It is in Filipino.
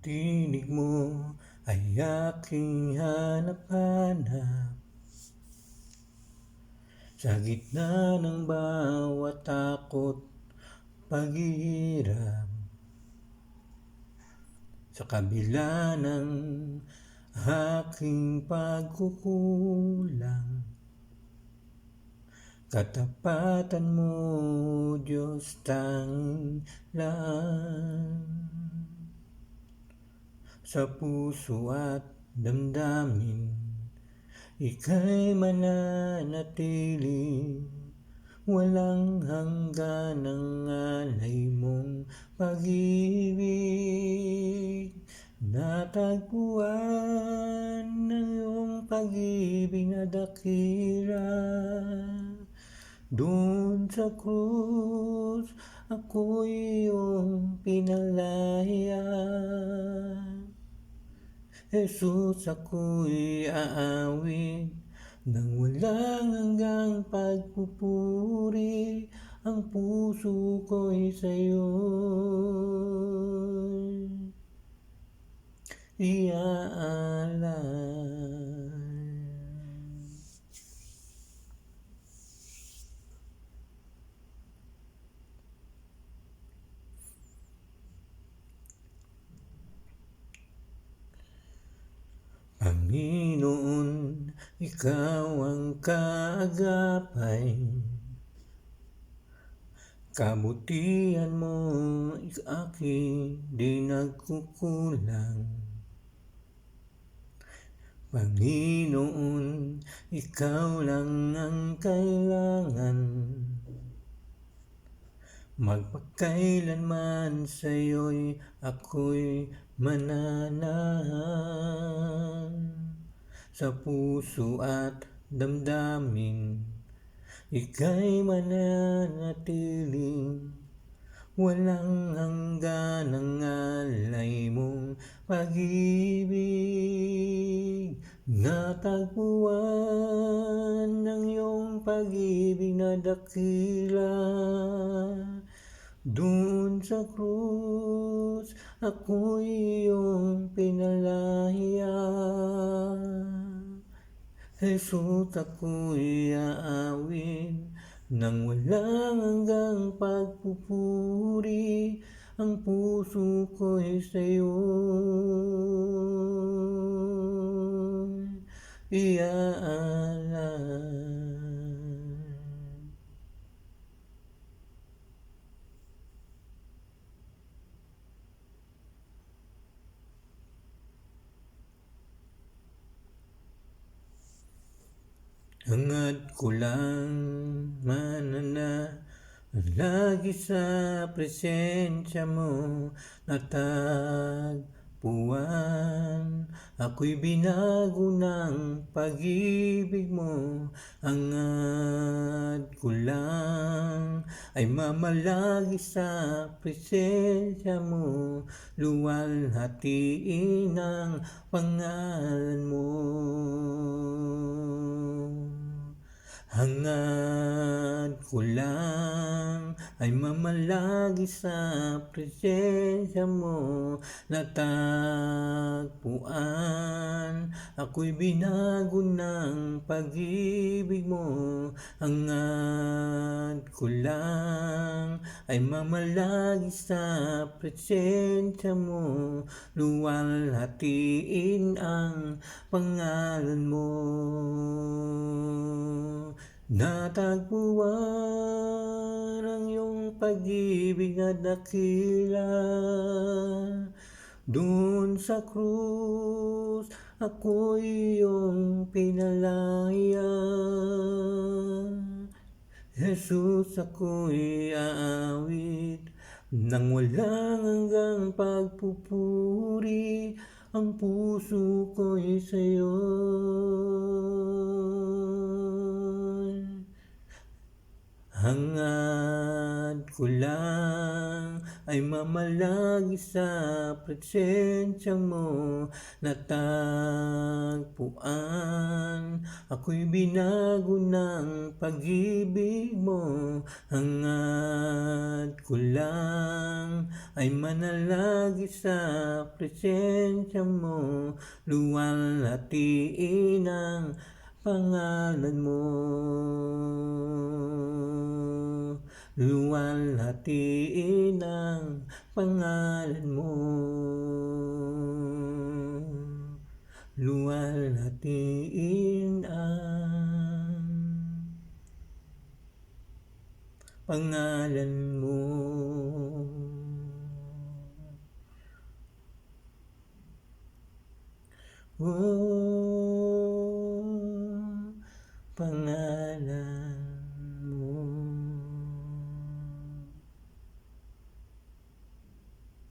tinig mo ay aking hanap-hanap Sa gitna ng bawat takot, paghihirap. Sa kabila ng aking pagkukulang Katapatan mo, Diyos, tanging Sa puso at damdamin. Ika'y mananatili Walang hanggan ang alay mong pag-ibig. Natagpuan ng iyong pag-ibig na dakila. Doon sa krus, ako'y iyong pinalaya Jesus, ako'y aawit Nang walang hanggang pagpupuri Ang puso ko'y sa'yo'y iaalay Panginoon, Ikaw ang kaagapay Kabutihan mo aking di nagkukulang. Panginoon, Ikaw lang ang kailangan. Magpakailanman sa'yo'y ako'y mananahan Sa puso at damdamin. Ika'y mananatiling Walang hanggan ang alay mong pag-ibig. Natagpuan ng iyong pag-ibig na dakila. Doon sa krus, ako'y iyong pinalaya Jesus, ako'y aawin. Nang walang hanggang pagpupuri Ang puso ko'y sa'yo. Iaalay Hangad ko lang manana Lagi sa presensya mo natagpuan. Ako'y binago ng pag-ibig mo Hangad ko lang. Ay mamalagi sa presensya mo Luwalhatiin ang pangalan mo Hangad ko lang ay mamalagi sa presensya mo. Natagpuan Ako'y binago ng pag-ibig mo. Hangad ko lang ay mamalagi sa presensya mo. Luwalhatiin ang pangalan mo Natagpuan ang iyong pag-ibig na dakila Doon sa krus, ako'y iyong pinalaya. Jesus, ako'y aawit Nang walang hanggang pagpupuri Ang puso ko'y sa'yo Hangad ko lang ay mamalagi sa presensya mo natagpuan. Ako'y binago ng pag-ibig mo, hangad ko lang ay manalagi sa presensya mo, luwalhatiin ang pangalan mo. Luwalhatiin ang pangalan mo. Luwalhatiin ang pangalan mo.